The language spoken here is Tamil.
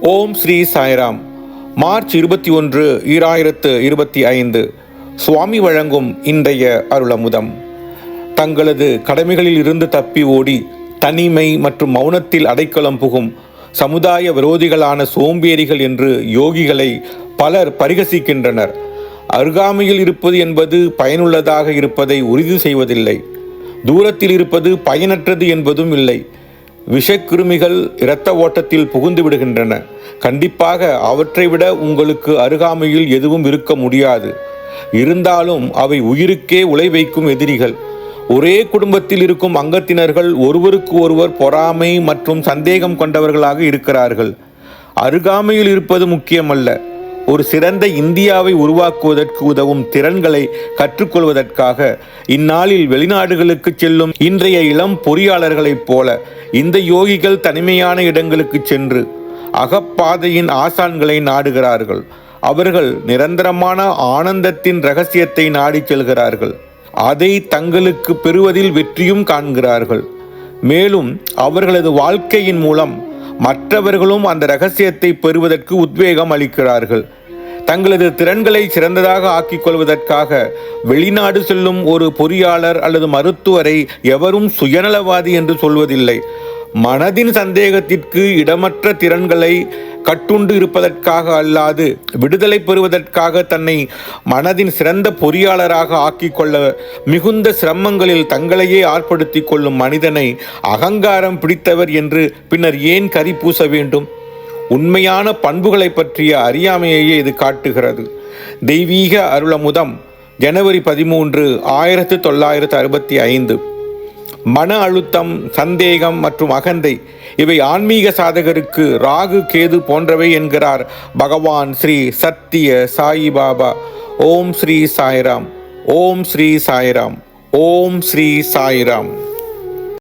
ஓம் ஸ்ரீ சாய்ராம். மார்ச் இருபத்தி ஒன்று ஈராயிரத்து இருபத்தி ஐந்து. சுவாமி வழங்கும் இன்றைய அருளமுதம். தங்களது கடமைகளில் இருந்து தப்பி ஓடி தனிமை மற்றும் மௌனத்தில் அடைக்கலம் புகும் சமுதாய விரோதிகளான சோம்பேறிகள் என்று யோகிகளை பலர் பரிகசிக்கின்றனர். அருகாமையில் இருப்பது என்பது பயனுள்ளதாக இருப்பதை உறுதி செய்வதில்லை. தூரத்தில் இருப்பது பயனற்றது என்பதும் இல்லை. விஷக்கிருமிகள் இரத்த ஓட்டத்தில் புகுந்து விடுகின்றன. கண்டிப்பாக அவற்றை விட உங்களுக்கு அருகாமையில் எதுவும் இருக்க முடியாது. இருந்தாலும் அவை உயிருக்கே உலை வைக்கும் எதிரிகள். ஒரே குடும்பத்தில் இருக்கும் அங்கத்தினர்கள் ஒருவருக்கு ஒருவர் பொறாமை மற்றும் சந்தேகம் கொண்டவர்களாக இருக்கிறார்கள். அருகாமையில் இருப்பது முக்கியமல்ல. ஒரு சிறந்த இந்தியாவை உருவாக்குவதற்கு உதவும் திறன்களை கற்றுக்கொள்வதற்காக இந்நாளில் வெளிநாடுகளுக்கு செல்லும் இன்றைய இளம் பொறியாளர்களைப் போல இந்த யோகிகள் தனிமையான இடங்களுக்கு சென்று அகப்பாதையின் ஆசான்களை நாடுகிறார்கள். அவர்கள் நிரந்தரமான ஆனந்தத்தின் ரகசியத்தை நாடிச் செல்கிறார்கள். அதை தங்களுக்கு பெறுவதில் வெற்றியும் காண்கிறார்கள். மேலும் அவர்களது வாழ்க்கையின் மூலம் மற்றவர்களும் அந்த ரகசியத்தை பெறுவதற்கு உத்வேகம் அளிக்கிறார்கள். தங்களது திறன்களை சிறந்ததாக ஆக்கிக் கொள்வதற்காக வெளிநாடு செல்லும் ஒரு பொறியாளர் அல்லது மருத்துவரை எவரும் சுயநலவாதி என்று சொல்வதில்லை. மனதின் சந்தேகத்திற்கு இடமற்ற திறன்களை கட்டுண்டு இருப்பதற்காக அல்லாது விடுதலை பெறுவதற்காக தன்னை மனதின் சிறந்த பொறியாளராக ஆக்கிக் கொள்ள மிகுந்த சிரமங்களில் தங்களையே ஆர்ப்படுத்திக் கொள்ளும் மனிதனை அகங்காரம் பிடித்தவர் என்று பின்னர் ஏன் கரி பூச வேண்டும்? உண்மையான பண்புகளை பற்றிய அறியாமையையே இது காட்டுகிறது. தெய்வீக அருளமுதம் ஜனவரி பதிமூன்று ஆயிரத்து தொள்ளாயிரத்து அறுபத்தி ஐந்து. மன அழுத்தம் சந்தேகம் மற்றும் அகந்தை இவை ஆன்மீக சாதகருக்கு ராகு கேது போன்றவை என்கிறார் பகவான் ஸ்ரீ சத்திய சாயி பாபா. ஓம் ஸ்ரீ சாய்ராம். ஓம் ஸ்ரீ சாய்ராம். ஓம் ஸ்ரீ சாய்ராம்.